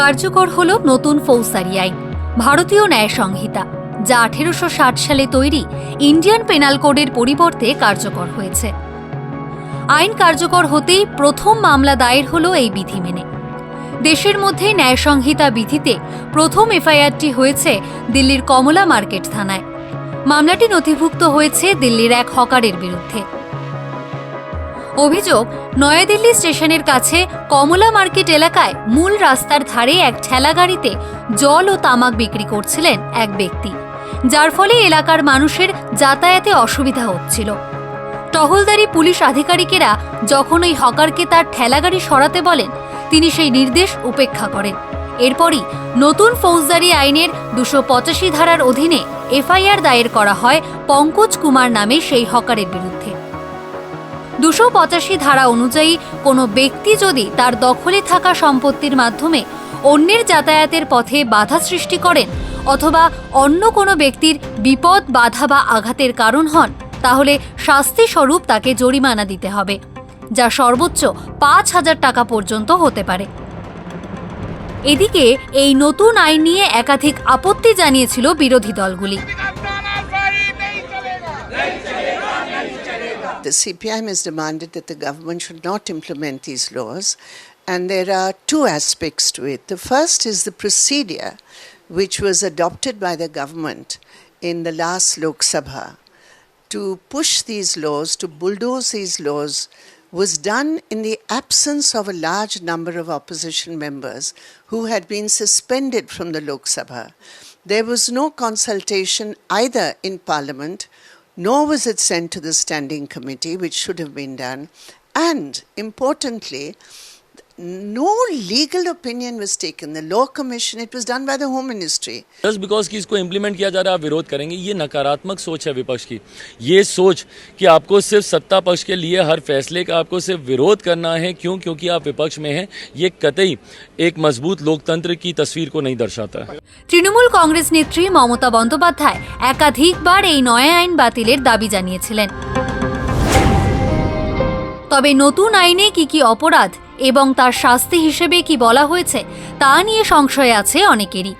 কার্যকর হল নতুন ফৌজদারি আইন ভারতীয় ন্যায় সংহিতা, যা আঠেরোশো ষাট সালে তৈরি ইন্ডিয়ান পেনাল কোডের পরিবর্তে কার্যকর হয়েছে। আইন কার্যকর হতেই প্রথম মামলা দায়ের হল এই বিধি মেনে। দেশের মধ্যে ন্যায় সংহিতা বিধিতে প্রথম এফআইআরটি হয়েছে দিল্লির কমলা মার্কেট থানায়। মামলাটি নথিভুক্ত হয়েছে দিল্লির এক হকারের বিরুদ্ধে। অভিযোগ, নয়াদিল্লি স্টেশনের কাছে কমলা মার্কেট এলাকায় মূল রাস্তার ধারে এক ঠেলাগাড়িতে জল ও তামাক বিক্রি করছিলেন এক ব্যক্তি। যার ফলে এলাকার মানুষের যাতায়াতে অসুবিধা হচ্ছিল। টহলদারি পুলিশ আধিকারিকেরা যখন ওই হকারকে তার ঠেলাগাড়ি সরাতে বলেন, তিনি সেই নির্দেশ উপেক্ষা করেন। এরপরই নতুন ফৌজদারি আইনের দুশো পঁচাশি ধারার অধীনে এফআইআর দায়ের করা হয় পঙ্কজ কুমার নামে সেই হকারের বিরুদ্ধে। দুশো পঁচাশি ধারা অনুযায়ী কোনো ব্যক্তি যদি তার দখলে থাকা সম্পত্তির মাধ্যমে অন্যের যাতায়াতের পথে বাধা সৃষ্টি করেন অথবা অন্য কোনো ব্যক্তির বিপদ, বাধা বা আঘাতের কারণ হন, তাহলে শাস্তি স্বরূপ তাকে জরিমানা দিতে হবে, যা সর্বোচ্চ পাঁচ হাজার টাকা পর্যন্ত হতে পারে। এদিকে এই নতুন আইন নিয়ে একাধিক আপত্তি জানিয়েছিল বিরোধী দলগুলি। The CPM has demanded that the government should not implement these laws, and there are two aspects to it. The first is the procedure which was adopted by the government in the last Lok Sabha to push these laws, to bulldoze these laws, was done in the absence of a large number of opposition members who had been suspended from the Lok Sabha. There was no consultation either in Parliament, nor was it sent to the Standing Committee, which should have been done. And importantly, no legal opinion was taken. The Law Commission, it was done by the Home Ministry. Just because कि इसको implement किया जा रहा है आप विरोध करेंगे ये नकारात्मक सोच है विपक्ष की ये सोच कि आपको सिर्फ सत्ता पक्ष के लिए हर फैसले का आपको सिर्फ विरोध करना है क्यों क्योंकि आप विपक्ष में हैं ये कतई एक मजबूत लोकतंत्र की तस्वीर को नहीं दर्शाता है তৃণমূল কংগ্রেস নেত্রী মমতা বন্দ্যোপাধ্যায় একাধিকবার এই নয়া আইন বাতিলের দাবি জানিয়েছিলেন তবে নতুন আইনে কি কি অপরাধ এবং তার শাস্তি হিসেবে কি বলা হয়েছে তা নিয়ে সংশয় আছে অনেকেরই।